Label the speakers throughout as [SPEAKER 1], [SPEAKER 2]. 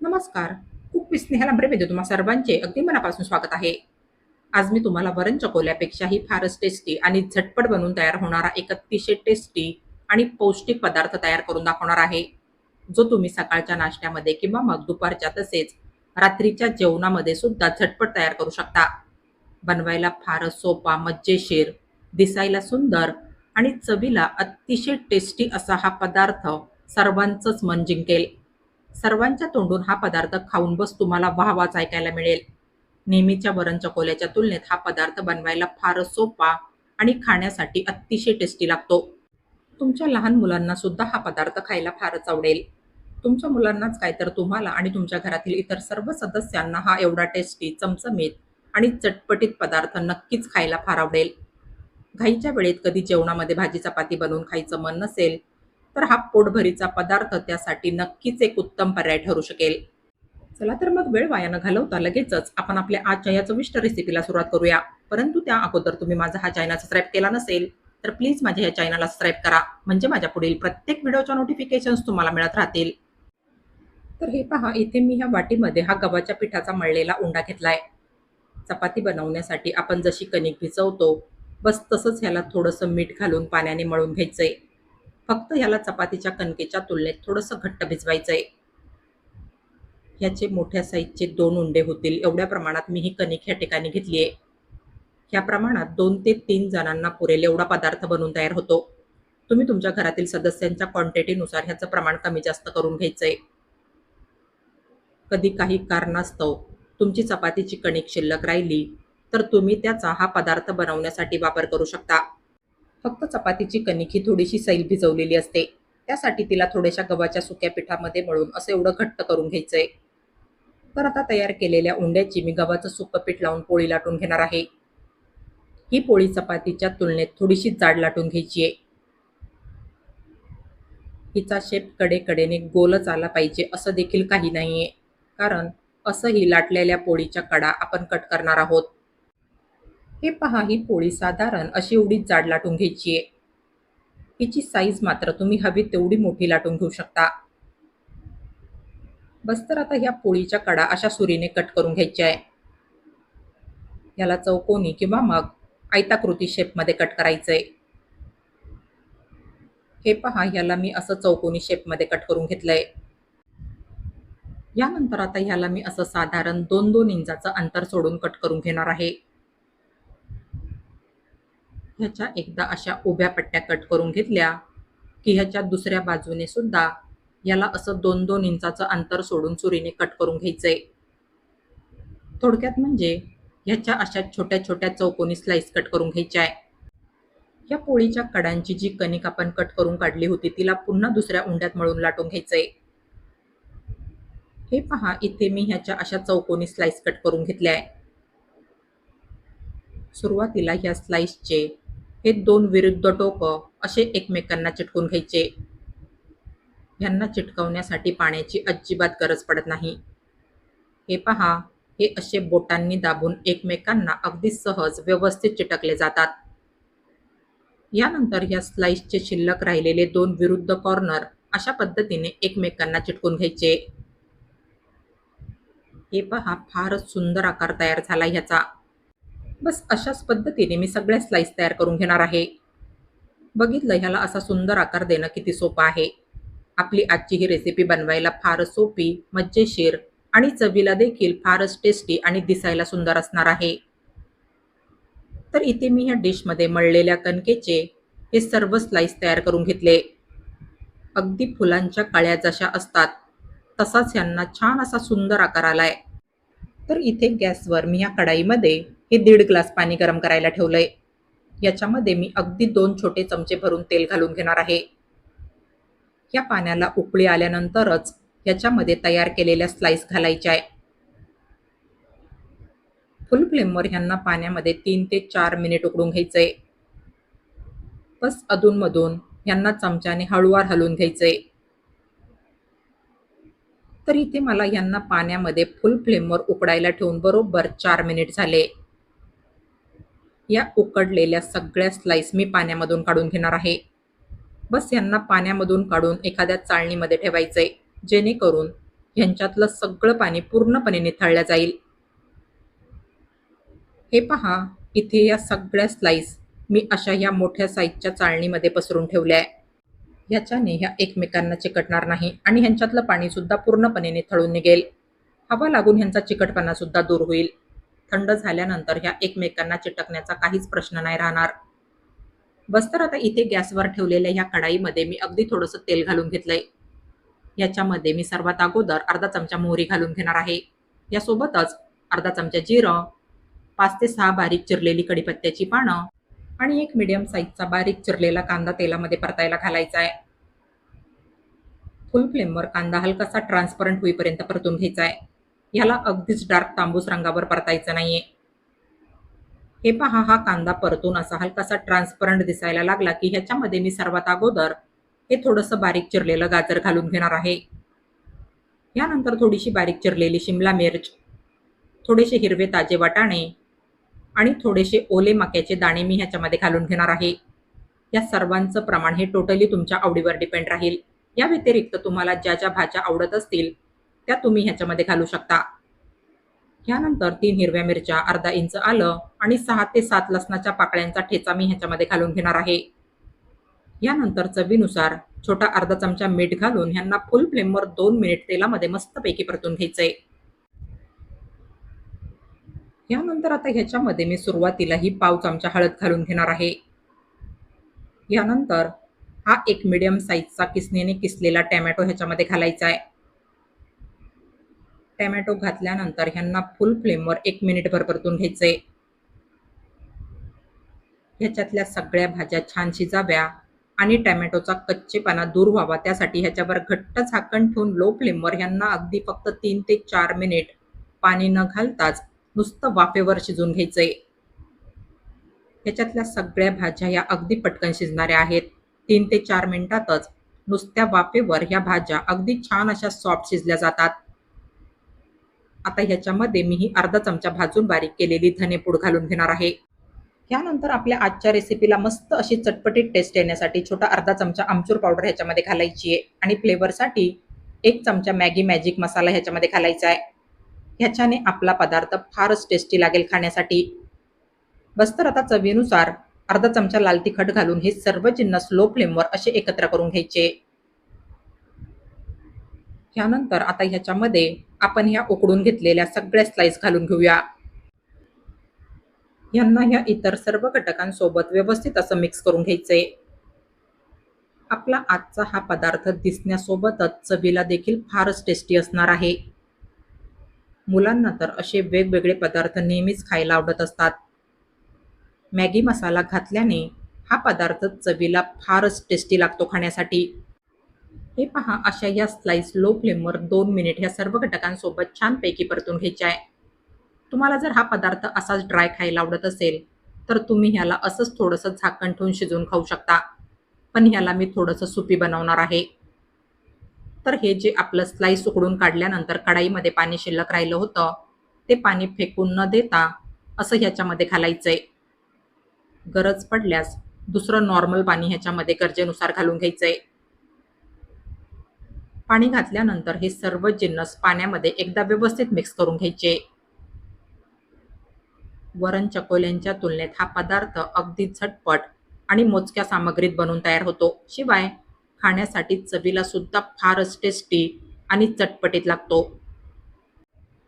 [SPEAKER 1] नमस्कार. खूप विस्नेहाला स्नेहा तुम्हा सर्वांचे. अगदी मनापासून स्वागत आहे. आज मी तुम्हाला वरण चकोल्यापेक्षाही फारच टेस्टी आणि झटपट बनवून तयार होणारा एक अतिशय टेस्टी आणि पौष्टिक पदार्थ तयार करून दाखवणार आहे. जो तुम्ही सकाळच्या नाश्त्यामध्ये किंवा मग दुपारच्या तसेच रात्रीच्या जेवणामध्ये सुद्धा झटपट तयार करू शकता. बनवायला फारच सोपा मज्जेशीर दिसायला सुंदर आणि चवीला अतिशय टेस्टी असा हा पदार्थ सर्वांचंच मन जिंकेल. सर्वांच्या तोंडून हा पदार्थ खाऊन बस तुम्हाला वाहवाच ऐकायला मिळेल. नेहमीच्या वरण चकोल्याच्या तुलनेत हा पदार्थ बनवायला फारच सोपा आणि खाण्यासाठी अतिशय टेस्टी लागतो. तुमच्या लहान मुलांना सुद्धा हा पदार्थ खायला फारच आवडेल. तुमच्या मुलांनाच काय तर तुम्हाला आणि तुमच्या घरातील इतर सर्व सदस्यांना हा एवढा टेस्टी चमचमीत आणि चटपटीत पदार्थ नक्कीच खायला फार आवडेल. घाईच्या वेळेत कधी जेवणामध्ये भाजी चपाती बनवून खायचं मन नसेल तर हा पोटभरीचा पदार्थ त्यासाठी नक्कीच एक उत्तम पर्याय ठरू शकेल. चला तर मग वेळ वाया घालवता लगेचच आपण आपल्या आजच्या या चविष्ट रेसिपीला सुरुवात करूया. परंतु त्या अगोदर तुम्ही माझा हा चॅनल सबस्क्राईब केला नसेल तर प्लीज माझ्या या चॅनलला सबस्क्राईब करा. म्हणजे माझ्या पुढील प्रत्येक व्हिडिओच्या नोटिफिकेशन्स तुम्हाला मिळत राहतील. तर हे पहा इथे मी ह्या वाटीमध्ये हा गव्हाच्या पिठाचा मळलेला उंडा घेतलाय. चपाती बनवण्यासाठी आपण जशी कणिक भिजवतो बस तसंच ह्याला थोडंसं मीठ घालून पाण्याने मळून घ्यायचंय. फक्त ह्याला चपातीच्या कणकेच्या तुलनेत थोडंसं घट्ट भिजवायचं आहे ह्याचे मोठ्या साईजचे दोन उंडे होतील. एवढ्या प्रमाणात मी ही कणिक ह्या ठिकाणी घेतली आहे ह्या प्रमाणात दोन ते तीन जणांना पुरेल एवढा पदार्थ बनवून तयार होतो. तुम्ही तुमच्या घरातील सदस्यांच्या क्वांटिटीनुसार ह्याचं प्रमाण कमी जास्त करून घ्यायचं आहे कधी काही कारणास्तव तुमची चपातीची कणिक शिल्लक राहिली तर तुम्ही त्याचा हा पदार्थ बनवण्यासाठी वापर करू शकता. फक्त चपातीची कणिक ही थोडीशी सैल भिजवलेली असते. त्यासाठी तिला थोड्याशा गव्हाच्या सुक्या पिठामध्ये मळून असं एवढं घट्ट करून घ्यायचंय. तर आता तयार केलेल्या उंड्याची मी गव्हाचं सुकं पीठ लावून पोळी लाटून घेणार आहे. ही पोळी चपातीच्या तुलनेत थोडीशी जाड लाटून घ्यायची आहे हिचा शेप कडेकडेने गोलच आला पाहिजे असं देखील काही नाहीये. कारण असंही लाटलेल्या पोळीच्या कडा आपण कट करणार आहोत. हे पहा ही पोळी साधारण अशी एवढीच जाड लाटून घ्यायची आहे. हिची साईज मात्र तुम्ही हवी तेवढी मोठी लाटून घेऊ शकता. बस तर आता ह्या पोळीच्या कडा अशा सुरीने कट करून घ्यायच्या आहे. याला चौकोनी किंवा मग आयताकृती शेपमध्ये कट करायचंय. हे पहा ह्याला मी असं चौकोनी शेपमध्ये कट करून घेतलंय. यानंतर आता ह्याला मी असं साधारण दोन दोन इंचाचं अंतर सोडून कट करून घेणार आहे. ह्याच्या एकदा अशा उभ्या पट्ट्या कट करून घेतल्या की ह्याच्या दुसऱ्या बाजूने सुद्धा याला असं दोन दोन इंचाचं अंतर सोडून सुरीने कट करून घ्यायचंय. थोडक्यात म्हणजे ह्याच्या अशा छोट्या छोट्या चौकोनी स्लाइस कट करून घ्यायच्या आहे या पोळीच्या कडांची जी कणिक आपण कट करून काढली होती तिला पुन्हा दुसऱ्या उंड्यात मळून लाटून घ्यायचंय. हे पहा इथे मी ह्याच्या अशा चौकोनी स्लाइस कट करून घेतल्या आहे सुरुवातीला ह्या स्लाइसचे हे दोन विरुद्ध टोकं असे एकमेकांना चिटकून घ्यायचे. ह्यांना चिटकवण्यासाठी पाण्याची अजिबात गरज पडत नाही. हे पहा हे असे बोटांनी दाबून एकमेकांना अगदी सहज व्यवस्थित चिटकले जातात. यानंतर या स्लाइसचे शिल्लक राहिलेले दोन विरुद्ध कॉर्नर अशा पद्धतीने एकमेकांना चिटकून घ्यायचे. हे पहा फारच सुंदर आकार तयार झाला ह्याचा. बस अशाच पद्धतीने मी सगळ्या स्लाईस तयार करून घेणार आहे. बघितलं ह्याला असा सुंदर आकार देणं किती सोपं आहे. आपली आजची ही रेसिपी बनवायला फारच सोपी मज्जेशीर आणि चवीला देखील फारच टेस्टी आणि दिसायला सुंदर असणार आहे. तर इथे मी ह्या डिशमध्ये मळलेल्या कणकेचे हे सर्व स्लाईस तयार करून घेतले. अगदी फुलांच्या काळ्या जशा असतात तसाच यांना छान असा सुंदर आकार आलाय. तर इथे गॅसवर मी या कढाईमध्ये हे दीड ग्लास पाणी गरम करायला ठेवलंय. याच्यामध्ये मी अगदी दोन छोटे चमचे भरून तेल घालून घेणार आहे. या पाण्याला उकळी आल्यानंतरच याच्यामध्ये तयार केलेल्या स्लाइस घालायच्या आहे. फुल फ्लेमवर ह्यांना पाण्यामध्ये तीन ते चार मिनिट उकडून घ्यायचंय. बस अधूनमधून यांना चमच्याने हळूवार हलवून घ्यायचंय. तर इथे मला यांना पाण्यामध्ये फुल फ्लेमवर उकडायला ठेवून बरोबर चार मिनिट झाले. या उकडलेल्या सगळ्या स्लाइस मी पाण्यामधून काढून घेणार आहे. बस यांना पाण्यामधून काढून एखाद्या चाळणीमध्ये ठेवायचं आहे जेणेकरून ह्यांच्यातलं सगळं पाणी पूर्णपणे निथळलं जाईल. हे पहा इथे या सगळ्या स्लाइस मी अशा या मोठ्या साईजच्या चाळणीमध्ये पसरून ठेवल्या आहे. ह्याच्याने ह्या एकमेकांना चिकटणार नाही आणि ह्यांच्यातलं पाणीसुद्धा पूर्णपणे निथळून निघेल. हवा लागून ह्यांचा चिकटपणासुद्धा दूर होईल. थंड झाल्यानंतर ह्या एकमेकांना चिटकण्याचा काहीच प्रश्न नाही राहणार. बस तर आता इथे गॅसवर ठेवलेल्या ह्या कढाईमध्ये मी अगदी थोडंसं तेल घालून घेतलंय. याच्यामध्ये मी सर्वात अगोदर अर्धा चमचा मोहरी घालून घेणार आहे. यासोबतच अर्धा चमचा जिरं पाच ते सहा बारीक चिरलेली कढीपत्त्याची पानं आणि एक मिडियम साईजचा बारीक चिरलेला कांदा तेलामध्ये परतायला घालायचा आहे. फुल फ्लेमवर कांदा हलकासा ट्रान्सपरंट होईपर्यंत परतून घ्यायचा आहे. याला अगदीच डार्क तांबूस रंगावर परतायचं नाहीये. हे पहा हा कांदा परतून असा हलकासा ट्रान्सपरंट दिसायला लागला की ह्याच्यामध्ये मी सर्वात अगोदर हे थोडंसं बारीक चिरलेलं गाजर घालून घेणार आहे. यानंतर थोडीशी बारीक चिरलेली शिमला मिर्च थोडेसे हिरवे ताजे वाटाणे आणि थोडेसे ओले मक्याचे दाणे मी ह्याच्यामध्ये घालून घेणार आहे. या सर्वांचं प्रमाण हे टोटली तुमच्या आवडीवर डिपेंड राहील. या व्यतिरिक्त तुम्हाला ज्या ज्या भाज्या आवडत असतील त्या तुम्ही ह्याच्यामध्ये घालू शकता. यानंतर तीन हिरव्या मिरच्या अर्धा इंच आलं आणि सहा ते सात लसणाच्या पाकळ्यांचा ठेचा मी ह्याच्यामध्ये घालून घेणार आहे. यानंतर चवीनुसार छोटा अर्धा चमचा मीठ घालून ह्यांना फुल फ्लेमवर दोन मिनिट तेलामध्ये मस्तपैकी परतून घ्यायचंय. यानंतर आता ह्याच्यामध्ये मी सुरुवातीला ही पाव चमचा हळद घालून घेणार आहे. यानंतर हा एक मिडियम साईजचा किसणीने किसलेला टॅमॅटो ह्याच्यामध्ये घालायचा आहे टॅमॅटो घातल्यानंतर ह्यांना फुल फ्लेमवर एक मिनिटभर परतून घ्यायचे ह्याच्यातल्या सगळ्या भाज्या छान शिजाव्या आणि टॅमॅटोचा कच्चेपणा दूर व्हावा. त्यासाठी ह्याच्यावर घट्ट झाकण ठेवून लो फ्लेमवर ह्यांना अगदी फक्त तीन ते चार मिनिट पाणी न घालताच नुसतं वाफेवर शिजून घ्यायचंय. ह्याच्यातल्या सगळ्या भाज्या या अगदी पटकन शिजणाऱ्या आहेत. तीन ते चार मिनिटातच नुसत्या वाफेवर ह्या भाज्या अगदी छान अशा सॉफ्ट शिजल्या जातात. आता ह्याच्यामध्ये मी ही अर्धा चमचा भाजून बारीक केलेली धनेपूड घालून घेणार आहे. यानंतर आपल्या आजच्या रेसिपीला मस्त अशी चटपटीत टेस्ट येण्यासाठी छोटा अर्धा चमचा आमचूर पावडर ह्याच्यामध्ये घालायची आहे. आणि फ्लेवरसाठी एक चमचा मॅगी मॅजिक मसाला ह्याच्यामध्ये घालायचा आहे. ह्याच्याने आपला पदार्थ फारच टेस्टी लागेल खाण्यासाठी. बस तर आता चवीनुसार अर्धा चमचा लाल तिखट घालून हे सर्व जिन्नस लो फ्लेमवर असे एकत्र करून घ्यायचे. ह्यानंतर आता ह्याच्यामध्ये आपण ह्या उकडून घेतलेल्या सगळ्या स्लाइस घालून घेऊया. यांना ह्या इतर सर्व घटकांसोबत व्यवस्थित असं मिक्स करून घ्यायचंय. आपला आजचा हा पदार्थ दिसण्यासोबतच चवीला देखील फारच टेस्टी असणार आहे. मुलांना तर असे वेगवेगळे पदार्थ नेहमीच खायला आवडत असतात. मॅगी मसाला घातल्याने हा पदार्थ चवीला फारच टेस्टी लागतो खाण्यासाठी. हे पहा अशा या स्लाईस लो फ्लेमवर दोन मिनिट ह्या सर्व घटकांसोबत छानपैकी परतून घ्यायच्या आहे. तुम्हाला जर हा पदार्थ असाच ड्राय खायला आवडत असेल तर तुम्ही ह्याला असंच थोडंसं झाकण ठेवून शिजवून खाऊ शकता. पण ह्याला मी थोडंसं सुपी बनवणार आहे. तर हे जे आपलं स्लाईस उकडून काढल्यानंतर कढाईमध्ये पाणी शिल्लक राहिलं होतं ते पाणी फेकून न देता असं ह्याच्यामध्ये घालायचं आहे गरज पडल्यास दुसरं नॉर्मल पाणी ह्याच्यामध्ये गरजेनुसार घालून घ्यायचं आहे पाणी घातल्यानंतर हे सर्व जिन्नस पाण्यामध्ये एकदा व्यवस्थित मिक्स करून घ्यायचे. वरण चकोल्यांच्या तुलनेत हा पदार्थ अगदी झटपट आणि मोजक्या सामग्रीत बनवून तयार होतो. शिवाय खाण्यासाठी चवीला सुद्धा फारच टेस्टी आणि चटपटीत लागतो.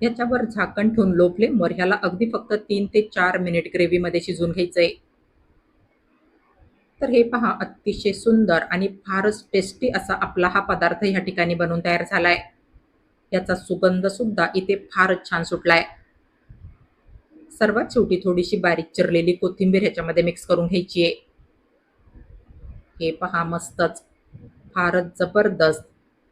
[SPEAKER 1] याच्यावर झाकण ठेवून लो फ्लेमवर ह्याला अगदी फक्त तीन ते चार मिनिट ग्रेव्हीमध्ये शिजून घ्यायचंय तर हे पहा अतिशय सुंदर आणि फारच टेस्टी असा आपला हा पदार्थ ह्या ठिकाणी बनवून तयार झालाय. याचा सुगंध सुद्धा इथे फारच छान सुटलाय. सर्वात शेवटी थोडीशी बारीक चिरलेली कोथिंबीर ह्याच्यामध्ये मिक्स करून घ्यायची आहे. हे पहा मस्तच फारच जबरदस्त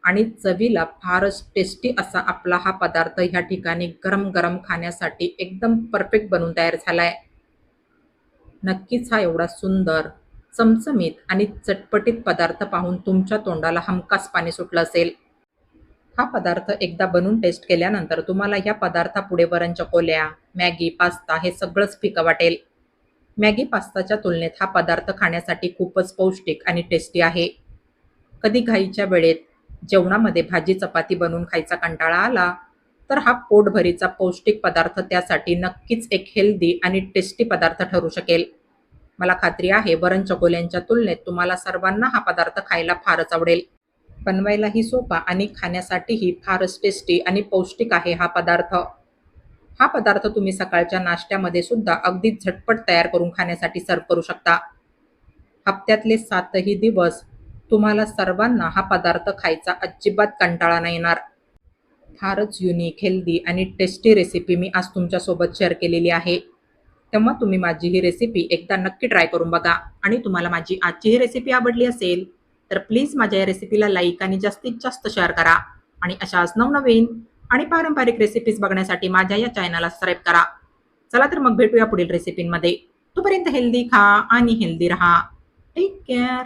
[SPEAKER 1] आणि चवीला फारच टेस्टी असा आपला हा पदार्थ ह्या ठिकाणी गरम गरम खाण्यासाठी एकदम परफेक्ट बनून तयार झालाय. नक्कीच हा एवढा सुंदर चमचमीत आणि चटपटीत पदार्थ पाहून तुमच्या तोंडाला हमखास पाणी सुटलं असेल. हा पदार्थ एकदा बनवून टेस्ट केल्यानंतर तुम्हाला या पदार्थापुढे वरण चकोल्या मॅगी पास्ता हे सगळंच फिकं वाटेल. मॅगी पास्ताच्या तुलनेत हा पदार्थ खाण्यासाठी खूपच पौष्टिक आणि टेस्टी आहे. कधी घाईच्या वेळेत जेवणामध्ये भाजी चपाती बनवून खायचा कंटाळा आला तर हा पोटभरीचा पौष्टिक पदार्थ त्यासाठी नक्कीच एक हेल्दी आणि टेस्टी पदार्थ ठरू शकेल. मला खात्री आहे वरण चकोल्यांच्या तुलनेत तुम्हाला सर्वांना हा पदार्थ खायला फारच आवडेल. बनवायलाही सोपा आणि खाण्यासाठीही फारच टेस्टी आणि पौष्टिक आहे हा पदार्थ. हा पदार्थ तुम्ही सकाळच्या नाश्त्यामध्ये सुद्धा अगदी झटपट तयार करून खाण्यासाठी सर्व करू शकता. हप्त्यातले सातही दिवस तुम्हाला सर्वांना हा पदार्थ खायचा अजिबात कंटाळा नाही येणार. फारच युनिक हेल्दी आणि टेस्टी रेसिपी मी आज तुमच्यासोबत शेअर केलेली आहे. तेव्हा तुम्ही माझी ही रेसिपी एकदा नक्की ट्राय करून बघा. आणि तुम्हाला माझी आजची ही रेसिपी आवडली असेल तर प्लीज माझ्या या रेसिपीला लाईक आणि जास्तीत जास्त शेअर करा. आणि अशाच नवनवीन आणि पारंपरिक रेसिपीज बघण्यासाठी माझ्या या चॅनलला सबस्क्राईब करा. चला तर मग भेटूया पुढील रेसिपींमध्ये तोपर्यंत हेल्दी खा आणि हेल्दी राहा. Take care